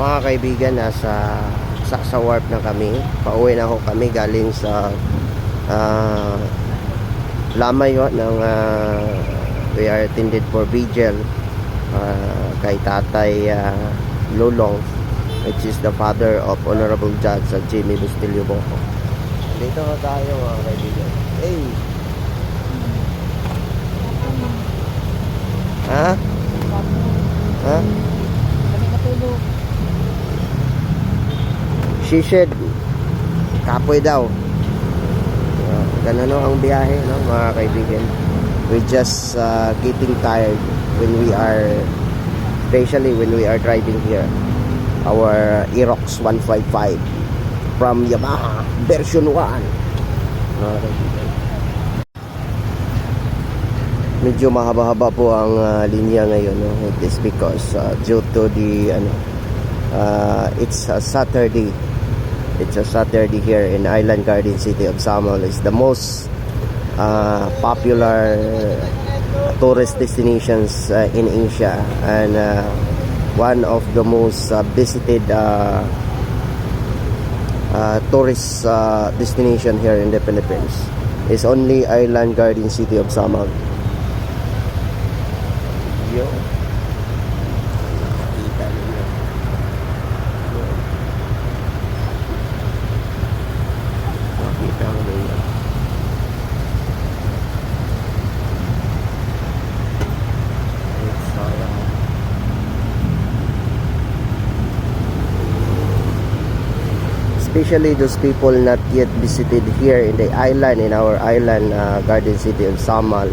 Mga kaibigan, nasa sa, sa warp na kami. Pauwi na ho kami galing sa ah, lamay ho ng ah, we are attended for vigil ah, kay tatay ah, Lulong which is the father of Honorable Judge uh, Jimmy Bustilio Boco. Dito na tayo mga kaibigan. Hey! Ha? Ha? Kami natulog. She said, kapoy daw. Uh, ganun ang biyahe, no, mga kaibigan. We just uh, getting tired when we are, especially when we are driving here. Our Aerox 155 from Yamaha version 1. Mga kaibigan. Medyo mahaba-haba po ang uh, linya ngayon. No? It is because uh, due to the ano, uh, it's a Saturday It's a Saturday here in Island Garden City of Samal. It's the most uh, popular tourist destinations uh, in Asia and uh, one of the most uh, visited uh, uh, tourist uh, destination here in the Philippines. It's only Island Garden City of Samal. Yo. Especially those people not yet visited here in the island, in our island uh, garden city of Samal,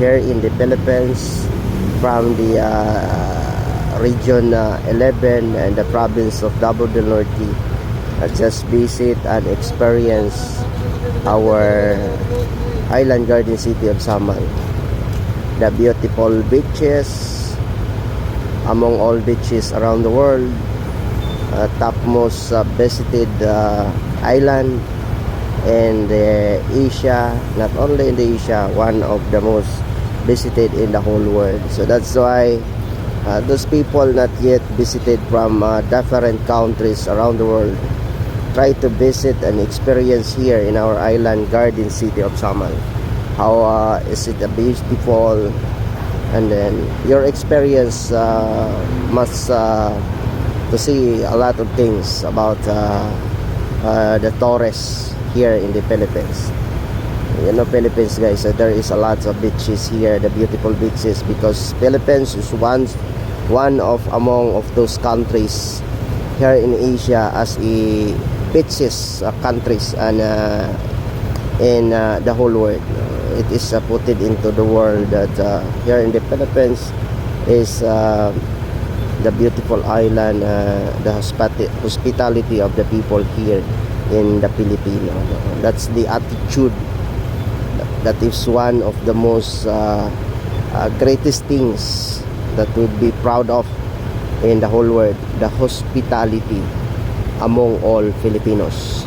here in the Philippines, from the uh, region uh, 11 and the province of Davao del Norte uh, just visit and experience our island garden city of Samal. The beautiful beaches among all beaches around the world. Uh, topmost uh, visited uh, island in the Asia, not only in the Asia, one of the most visited in the whole world. So that's why uh, those people not yet visited from uh, different countries around the world try to visit and experience here in our island garden city of Samal. How uh, is it a beautiful and then your experience uh, must uh, to see a lot of things about uh, uh, the tourists here in the Philippines. You know, Philippines guys, uh, there is a lot of beaches here, the beautiful beaches because Philippines is one one of among of those countries here in Asia as a beaches uh, countries and uh, in uh, the whole world. It is uh, put into the world that uh, here in the Philippines is uh, the beautiful island, uh, the hospita- hospitality of the people here in the Filipino. That's the attitude. That is one of the most uh, uh, greatest things that would be proud of in the whole world. The hospitality among all Filipinos.